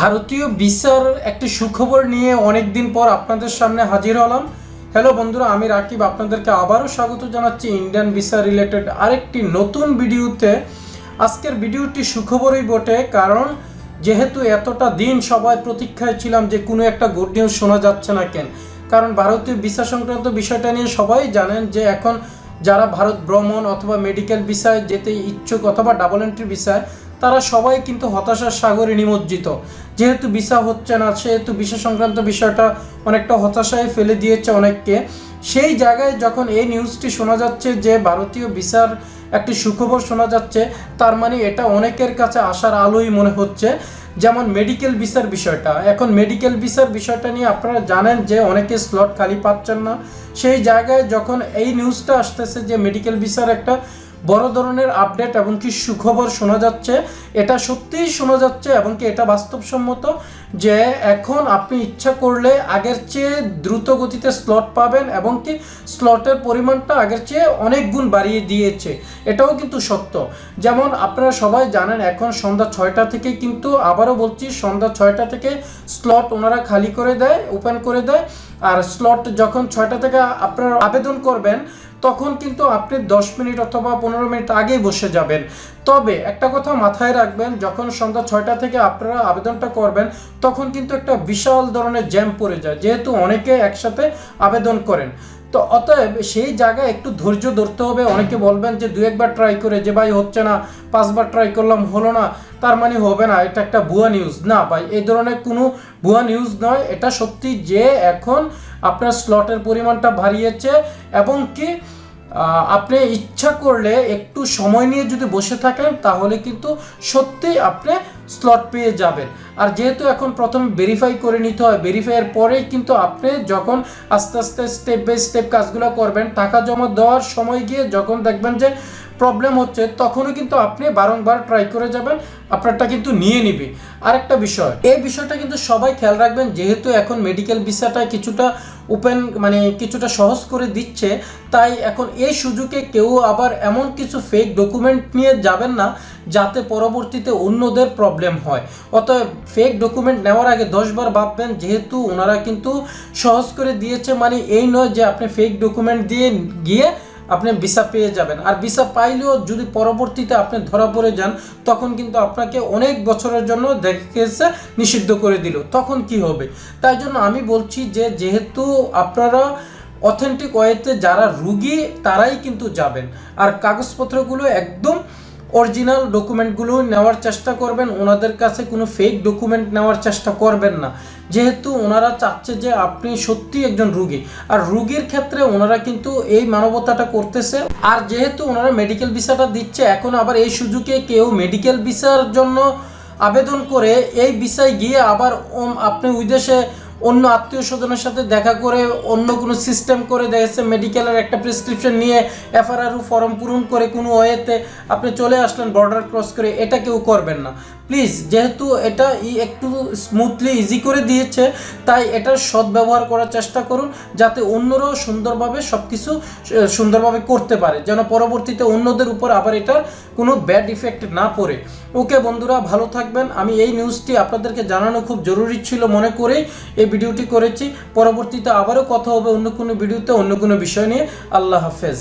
ভারতীয় ভিসার একটি সুখবর নিয়ে অনেক দিন পর আপনাদের সামনে হাজির হলাম। হ্যালো বন্ধুরা, আমি রাকিব। আপনাদেরকে আবারও স্বাগত জানাচ্ছি ইন্ডিয়ান ভিসা রিলেটেড আরেকটি নতুন ভিডিওতে। আজকের ভিডিওটি সুখবরই বটে, কারণ যেহেতু এতটা দিন সবাই প্রতীক্ষায় ছিলাম যে কোনো একটা গুড নিউজ শোনা যাচ্ছে না কেন, কারণ ভারতীয় ভিসা সংক্রান্ত বিষয়টা নিয়ে সবাই জানেন যে এখন যারা ভারত ভ্রমণ অথবা মেডিকেল ভিসায় যেতে ইচ্ছুক অথবা ডাবল এন্ট্রি ভিসায় তারা সবাই কিন্তু হতাশার সাগরে নিমজ্জিত। যেহেতু ভিসা হচ্ছে না, সেহেতু ভিসা সংক্রান্ত বিষয়টা অনেকটা হতাশায় ফেলে দিয়েছে অনেককে। সেই জায়গায় যখন এই নিউজটি শোনা যাচ্ছে যে ভারতীয় ভিসার একটি সুখবর শোনা যাচ্ছে, তার মানে এটা অনেকের কাছে আসার আলোই মনে হচ্ছে। যেমন মেডিকেল ভিসার বিষয়টা। এখন মেডিকেল ভিসার বিষয়টা নিয়ে আপনারা জানেন যে অনেকে স্লট খালি পাচ্ছেন না। সেই জায়গায় যখন এই নিউজটা আসতেছে যে মেডিকেল ভিসার একটা বড় ধরনের আপডেট এবং কি সুখবর শোনা যাচ্ছে, এটা সত্যিই শোনা যাচ্ছে এবং কি এটা বাস্তবসম্মত যে এখন আপনি ইচ্ছা করলে আগের চেয়ে দ্রুত গতিতে স্লট পাবেন এবং কি স্লটের পরিমাণটা আগের চেয়ে অনেক গুণ বাড়িয়ে দিয়েছে। এটাও কিন্তু সত্য। যেমন আপনারা সবাই জানেন, এখন সন্ধ্যা ছয়টা থেকে কিন্তু আবারও বলছি, সন্ধ্যা ছয়টা থেকে স্লট ওনারা খালি করে দেয় ওপেন করে দেয়। আর স্লট যখন ছয়টা থেকে আপনারা আবেদন করবেন তখন কিন্তু আপনি দশ মিনিট অথবা পনেরো মিনিট আগেই বসে যাবেন। তবে একটা কথা মাথায় রাখবেন, যখন সন্ধ্যা ছয়টা থেকে আপনারা আবেদনটা করবেন, তখন কিন্তু একটা বিশাল ধরনের জ্যাম পড়ে যায়, যেহেতু অনেকে একসাথে আবেদন করেন। তো অতএব সেই জায়গায় একটু ধৈর্য ধরতে হবে। অনেকে বলবেন যে দু একবার ট্রাই করে যে ভাই হচ্ছে না, পাঁচবার ট্রাই করলাম, হলো না, তার মানে হবে না, এটা একটা ভুয়া নিউজ না ভাই, এই ধরনের কোনো ভুয়া নিউজ নয়, এটা সত্যি যে এখন আপনার স্লটের পরিমাণটা বাড়িয়েছে, এবং কি আপনি ইচ্ছা করলে একটু সময় নিয়ে যদি বসে থাকেন, তাহলে কিন্তু সত্যিই আপনি স্লট পেয়ে যাবেন। আর যেহেতু এখন প্রথমে ভেরিফাই করে নিতে হয় ভেরিফাইয়ের পরেই কিন্তু আপনি যখন আস্তে আস্তে স্টেপ বাই স্টেপ কাজগুলো করবেন, টাকা জমা দেওয়ার সময় গিয়ে যখন দেখবেন যে প্রবলেম হচ্ছে, তখনও কিন্তু আপনি বারংবার ট্রাই করে যাবেন, আপনারটা কিন্তু নিয়ে নিবে। আরেকটা বিষয়, এই বিষয়টা কিন্তু সবাই খেয়াল রাখবেন, যেহেতু এখন মেডিকেল ভিসাটা কিছুটা ওপেন মানে কিছুটা সহজ করে দিচ্ছে, তাই এখন এই সুযোগে কেউ আবার এমন কিছু ফেক ডকুমেন্ট নিয়ে যাবেন না, যাতে পরবর্তীতে অন্যদের প্রবলেম হয়। অতএব ফেক ডকুমেন্ট নেওয়ার আগে দশবার ভাববেন, যেহেতু ওনারা কিন্তু সহজ করে দিয়েছে মানে এই নয় যে আপনি ফেক ডকুমেন্ট দিয়ে গিয়ে আপনি ভিসা পেয়ে যাবেন। আর ভিসা পাইলেও যদি পরবর্তীতে আপনি ধরা পড়ে যান, তখন কিন্তু আপনাকে অনেক বছরের জন্য দেখেছে নিষিদ্ধ করে দিল। তখন কি হবে? তাই জন্য আমি বলছি যে, যেহেতু আপনারা অথেন্টিক ওয়েতে যারা রুগী, তারাই কিন্তু যাবেন। আর কাগজপত্রগুলো একদম অরিজিনাল ডকুমেন্টগুলো নেওয়ার চেষ্টা করবেন। ওনাদের কাছে কোনো ফেক ডকুমেন্ট নেওয়ার চেষ্টা করবেন না। যেহেতু ওনারা চাচ্ছে যে আপনি সত্যি একজন রুগী, আর রুগীর ক্ষেত্রে ওনারা কিন্তু এই মানবতাটা করতেছে। আর যেহেতু ওনারা মেডিকেল ভিসাটা দিচ্ছে, এখন আবার এই সুযোগে কেউ মেডিকেল ভিসার জন্য আবেদন করে এই ভিসায় গিয়ে আবার আপনি আপনি বিদেশে অন্য আত্মীয় স্বজনের সাথে দেখা করে অন্য কোনো সিস্টেম করে দেখেছে মেডিকেলের একটা প্রেসক্রিপশন নিয়ে এফআরআরও ফর্ম পূরণ করে কোনো ওয়েতে আপনি চলে আসলেন বর্ডার ক্রস করে, এটা কেউ করবেন না। প্লিজ যেহেতু এটা ই একটু স্মুথলি ইজি করে দিয়েছে, তাই এটার সদ্ব্যবহার করার চেষ্টা করুন যাতে অন্যরাও সুন্দরভাবে সব কিছু সুন্দরভাবে করতে পারে, যেন পরবর্তীতে অন্যদের উপর আবার এটার কোনো ব্যাড ইফেক্ট না পড়ে। ওকে বন্ধুরা, ভালো থাকবেন। আমি এই নিউজটি আপনাদেরকে জানানো খুব জরুরি ছিল মনে করেই এই ভিডিওটি করেছি। পরবর্তীতে আবারও কথা হবে অন্য কোনো ভিডিওতে, অন্য কোনো বিষয় নিয়ে। আল্লাহ হাফেজ।